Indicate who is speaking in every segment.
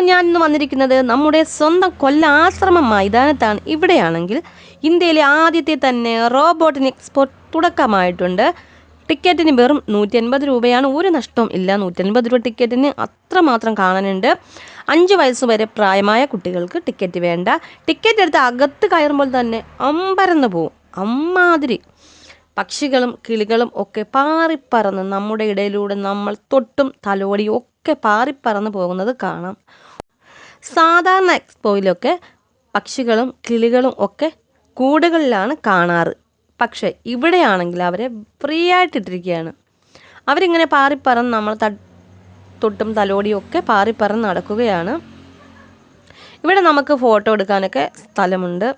Speaker 1: ഞാൻ ഇന്ന് വന്നിരിക്കുന്നത് നമ്മുടെ സ്വന്തം കൊല്ല ആശ്രമം മൈതാനത്താണ്. ഇവിടെയാണെങ്കിൽ ഇന്ത്യയിലെ ആദ്യത്തെ തന്നെ റോബോട്ടിന് എക്സ്പോ തുടക്കമായിട്ടുണ്ട്. ടിക്കറ്റിന് വെറും നൂറ്റി അൻപത് രൂപയാണ്. ഒരു നഷ്ടവും ഇല്ല. നൂറ്റി അൻപത് രൂപ ടിക്കറ്റിന് അത്രമാത്രം കാണാനുണ്ട്. അഞ്ച് വയസ്സ് വരെ പ്രായമായ കുട്ടികൾക്ക് ടിക്കറ്റ് വേണ്ട. ടിക്കറ്റ് എടുത്ത് അകത്ത് കയറുമ്പോൾ തന്നെ അമ്പരന്ന് പോവും. അമ്മാതിരി. പക്ഷികളും കിളികളും ഒക്കെ പാറിപ്പറന്ന് നമ്മുടെ ഇടയിലൂടെ നമ്മൾ തൊട്ടും തലോടിയും ഒക്കെ പാറിപ്പറന്ന് പോകുന്നത് കാണാം. സാധാരണ എക്സ്പോയിലൊക്കെ പക്ഷികളും കിളികളും ഒക്കെ കൂടുകളിലാണ് കാണാറ്. പക്ഷേ ഇവിടെയാണെങ്കിൽ അവരെ ഫ്രീ ആയിട്ടിട്ടിരിക്കുകയാണ് അവരിങ്ങനെ പാറിപ്പറന്ന് നമ്മൾ തൊട്ടും തലോടിയും ഒക്കെ പാറിപ്പറന്ന് നടക്കുകയാണ്. ഇവിടെ നമുക്ക് ഫോട്ടോ എടുക്കാനൊക്കെ സ്ഥലമുണ്ട്.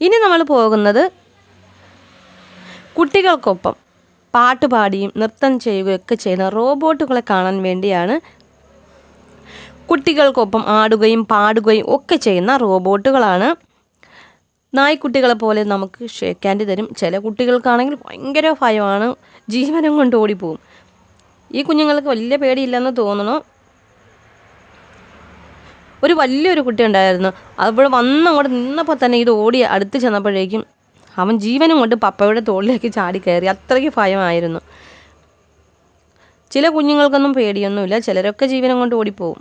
Speaker 1: ഇനി നമ്മൾ പോകുന്നത് കുട്ടികൾക്കൊപ്പം പാട്ട് പാടിയും നൃത്തം ചെയ്യുകയൊക്കെ ചെയ്യുന്ന റോബോട്ടുകളെ കാണാൻ വേണ്ടിയാണ് കുട്ടികൾക്കൊപ്പം ആടുകയും പാടുകയും ഒക്കെ ചെയ്യുന്ന റോബോട്ടുകളാണ്. നായ്ക്കുട്ടികളെ പോലെ നമുക്ക് ഷേക്ക് തരും. ചില കുട്ടികൾക്കാണെങ്കിൽ ഭയങ്കര ഭയമാണ്. ജീവനം കൊണ്ട് ഓടിപ്പോവും ഈ കുഞ്ഞുങ്ങൾക്ക് വലിയ പേടിയില്ലെന്ന് തോന്നണു. ഒരു വലിയൊരു കുട്ടി ഉണ്ടായിരുന്നു. അവിടെ വന്ന് അങ്ങോട്ട് നിന്നപ്പോൾ തന്നെ ഇത് ഓടി അടുത്ത് ചെന്നപ്പോഴേക്കും അവൻ ജീവനും കൊണ്ട് പപ്പയുടെ തോളിലേക്ക് ചാടി കയറി. അത്രയ്ക്ക് ഭയമായിരുന്നു. ചില കുഞ്ഞുങ്ങൾക്കൊന്നും പേടിയൊന്നുമില്ല. ചിലരൊക്കെ ജീവനം കൊണ്ട് ഓടിപ്പോവും.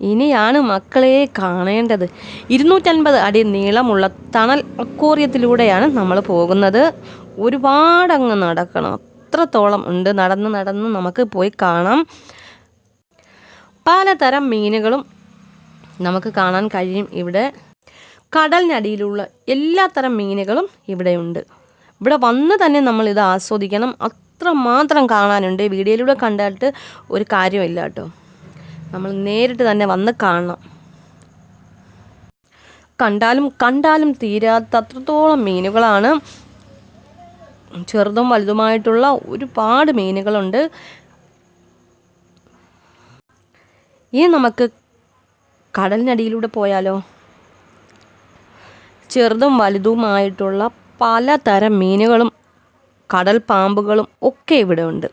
Speaker 1: ഇനിയാണ് മക്കളെ കാണേണ്ടത്. ഇരുന്നൂറ്റൻപത് അടി നീളമുള്ള തണൽ അക്വോറിയത്തിലൂടെയാണ് നമ്മൾ പോകുന്നത്. ഒരുപാടങ്ങ് നടക്കണം. അത്രത്തോളം ഉണ്ട്. നടന്ന് നടന്ന് നമുക്ക് പോയി കാണാം. പലതരം മീനുകളും നമുക്ക് കാണാൻ കഴിയും ഇവിടെ. കടലിനടിയിലുള്ള എല്ലാ തരം മീനുകളും ഇവിടെയുണ്ട്. ഇവിടെ വന്ന് തന്നെ നമ്മൾ ഇത് ആസ്വദിക്കണം. അത്ര മാത്രം കാണാനുണ്ട്. വീഡിയോയിലൂടെ കണ്ടിട്ട് ഒരു കാര്യമില്ല കേട്ടോ. നമ്മൾ നേരിട്ട് തന്നെ വന്ന് കാണണം. കണ്ടാലും കണ്ടാലും തീരാത്ത അത്രത്തോളം മീനുകളാണ്. ചെറുതും വലുതുമായിട്ടുള്ള ഒരുപാട് മീനുകളുണ്ട്. ഇനി നമുക്ക് കടലിനടിയിലൂടെ പോയാലോ? ചെറുതും വലുതുമായിട്ടുള്ള പലതരം മീനുകളും കടൽ പാമ്പുകളും ഒക്കെ ഇവിടെ ഉണ്ട്.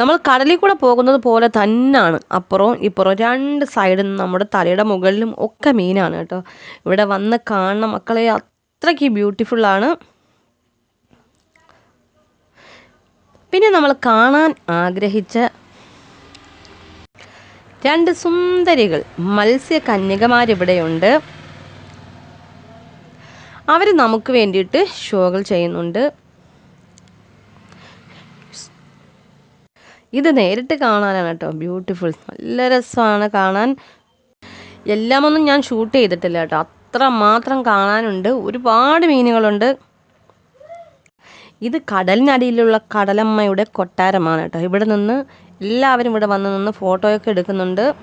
Speaker 1: നമ്മൾ കടലിൽ കൂടെ പോകുന്നത് പോലെ തന്നെയാണ് അപ്പുറവും ഇപ്പുറവും രണ്ട് സൈഡും നമ്മുടെ തലയുടെ മുകളിലും ഒക്കെ മീനാണ് കേട്ടോ. ഇവിടെ വന്ന് കാണുന്ന മക്കളെ അത്രയ്ക്ക് ബ്യൂട്ടിഫുള്ളാണ് പിന്നെ നമ്മൾ കാണാൻ ആഗ്രഹിച്ച രണ്ട് സുന്ദരികൾ മത്സ്യ കന്യകമാരിവിടെയുണ്ട്. അവർ നമുക്ക് വേണ്ടിയിട്ട് ഷോകൾ ചെയ്യുന്നുണ്ട്. ഇത് നേരിട്ട് കാണാനാണ് കേട്ടോ. ബ്യൂട്ടിഫുൾ നല്ല രസമാണ് കാണാൻ. എല്ലാമൊന്നും ഞാൻ ഷൂട്ട് ചെയ്തിട്ടില്ല കേട്ടോ. അത്ര മാത്രം കാണാനുണ്ട്. ഒരുപാട് മീനുകളുണ്ട്. ഇത് കടലിനടിയിലുള്ള കടലമ്മയുടെ കൊട്ടാരമാണ് കേട്ടോ. ഇവിടെ നിന്ന് എല്ലാവരും ഇവിടെ വന്ന് നിന്ന് ഫോട്ടോയൊക്കെ എടുക്കുന്നുണ്ട്.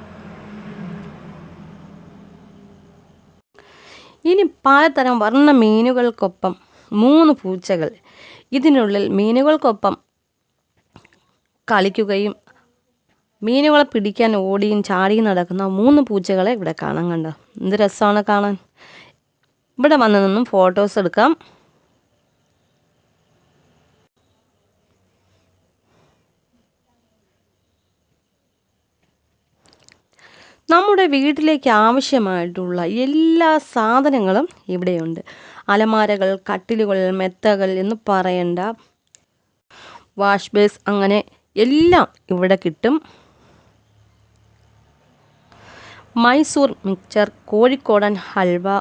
Speaker 1: ഇനി പലതരം വർണ മീനുകൾക്കൊപ്പം മൂന്ന് പൂച്ചകൾ. ഇതിനുള്ളിൽ മീനുകൾക്കൊപ്പം കളിക്കുകയും മീനുകളെ പിടിക്കാൻ ഓടിയും ചാടിയും നടക്കുന്ന മൂന്ന് പൂച്ചകളെ ഇവിടെ കാണാൻ കണ്ടോ. എന്ത് രസമാണ് കാണാൻ. ഇവിടെ വന്ന് നിന്നും ഫോട്ടോസ് എടുക്കാം. നമ്മുടെ വീട്ടിലേക്ക് ആവശ്യമായിട്ടുള്ള എല്ലാ സാധനങ്ങളും ഇവിടെയുണ്ട്. അലമാരകൾ കട്ടിലുകൾ മെത്തകൾ എന്ന് പറയണ്ട. വാഷ് ബേസ് അങ്ങനെ എല്ലാം ഇവിടെ കിട്ടും. മൈസൂർ മിക്ചർ കോഴിക്കോടൻ ഹൽവ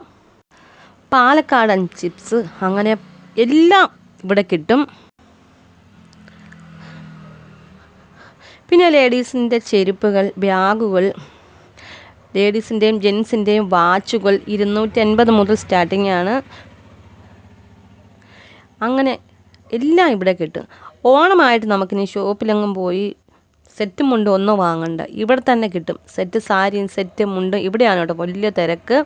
Speaker 1: പാലക്കാടൻ ചിപ്സ് അങ്ങനെ എല്ലാം ഇവിടെ കിട്ടും. പിന്നെ ലേഡീസിന്റെ ചെരുപ്പുകൾ ബാഗുകൾ ലേഡീസിന്റെയും ജെൻസിന്റെയും വാച്ചുകൾ ഇരുന്നൂറ്റി അൻപത് മുതൽ സ്റ്റാർട്ടിംഗ് ആണ്. അങ്ങനെ എല്ലാം ഇവിടെ കിട്ടും. ഓണമായിട്ട് നമുക്കിനി ഷോപ്പിലെങ്ങും പോയി സെറ്റ് മുണ്ട് ഒന്നും വാങ്ങണ്ട. ഇവിടെ തന്നെ കിട്ടും. സെറ്റ് സാരിയും സെറ്റ് മുണ്ടും. ഇവിടെയാണ് കേട്ടോ വലിയ തിരക്ക്.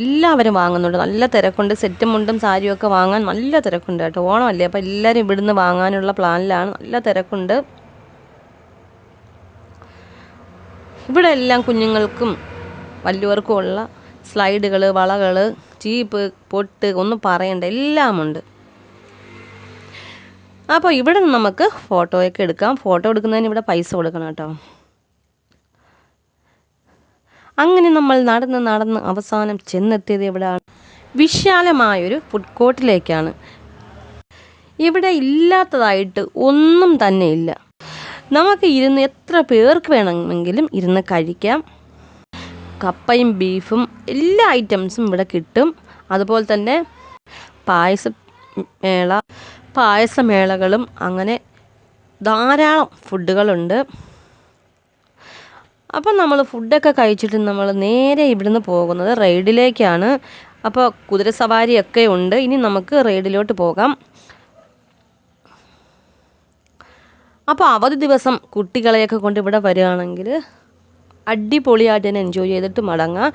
Speaker 1: എല്ലാവരും വാങ്ങുന്നുണ്ട്. നല്ല തിരക്കുണ്ട്. സെറ്റ് മുണ്ടും സാരിയും ഒക്കെ വാങ്ങാൻ നല്ല തിരക്കുണ്ട് കേട്ടോ. ഓണമല്ലേ? അപ്പോൾ എല്ലാവരും ഇവിടുന്ന് വാങ്ങാനുള്ള പ്ലാനിലാണ്. നല്ല തിരക്കുണ്ട്. ഇവിടെ എല്ലാം കുഞ്ഞുങ്ങൾക്കും വലിയവർക്കും ഉള്ള സ്ലൈഡുകൾ വളകൾ ചീപ്പ് പൊട്ട് ഒന്നും പറയണ്ട എല്ലാമുണ്ട്. അപ്പോൾ ഇവിടെ നമുക്ക് ഫോട്ടോയൊക്കെ എടുക്കാം. ഫോട്ടോ എടുക്കുന്നതിന് ഇവിടെ പൈസ കൊടുക്കണം കേട്ടോ. അങ്ങനെ നമ്മൾ നടന്ന് നടന്ന് അവസാനം ചെന്നെത്തിയത് എവിടെയാണ് വിശാലമായൊരു ഫുഡ് കോർട്ടിലേക്കാണ് ഇവിടെ ഇല്ലാത്തതായിട്ട് ഒന്നും തന്നെ ഇല്ല. നമുക്ക് ഇരുന്ന് എത്ര പേർക്ക് വേണമെങ്കിലും ഇരുന്ന് കഴിക്കാം. കപ്പയും ബീഫും എല്ലാ ഐറ്റംസും ഇവിടെ കിട്ടും. അതുപോലെ തന്നെ പായസ മേള പായസമേളകളും അങ്ങനെ ധാരാളം ഫുഡുകളുണ്ട്. അപ്പം നമ്മൾ ഫുഡൊക്കെ കഴിച്ചിട്ട് നമ്മൾ നേരെ ഇവിടുന്ന് പോകുന്നത് റൈഡിലേക്കാണ് അപ്പോൾ കുതിര കുതിരസവാരിയൊക്കെ ഉണ്ട്. ഇനി നമുക്ക് റൈഡിലോട്ട് പോകാം. അപ്പോൾ അവധി ദിവസം കുട്ടികളെയൊക്കെ കൊണ്ട് ഇവിടെ വരികയാണെങ്കിൽ അടിപൊളിയായിട്ട് തന്നെ എൻജോയ് ചെയ്തിട്ട് മടങ്ങാം.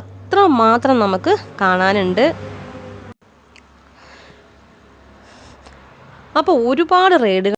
Speaker 1: അത്ര മാത്രം നമുക്ക് കാണാനുണ്ട്. അപ്പോൾ ഒരുപാട് റൈഡുകൾ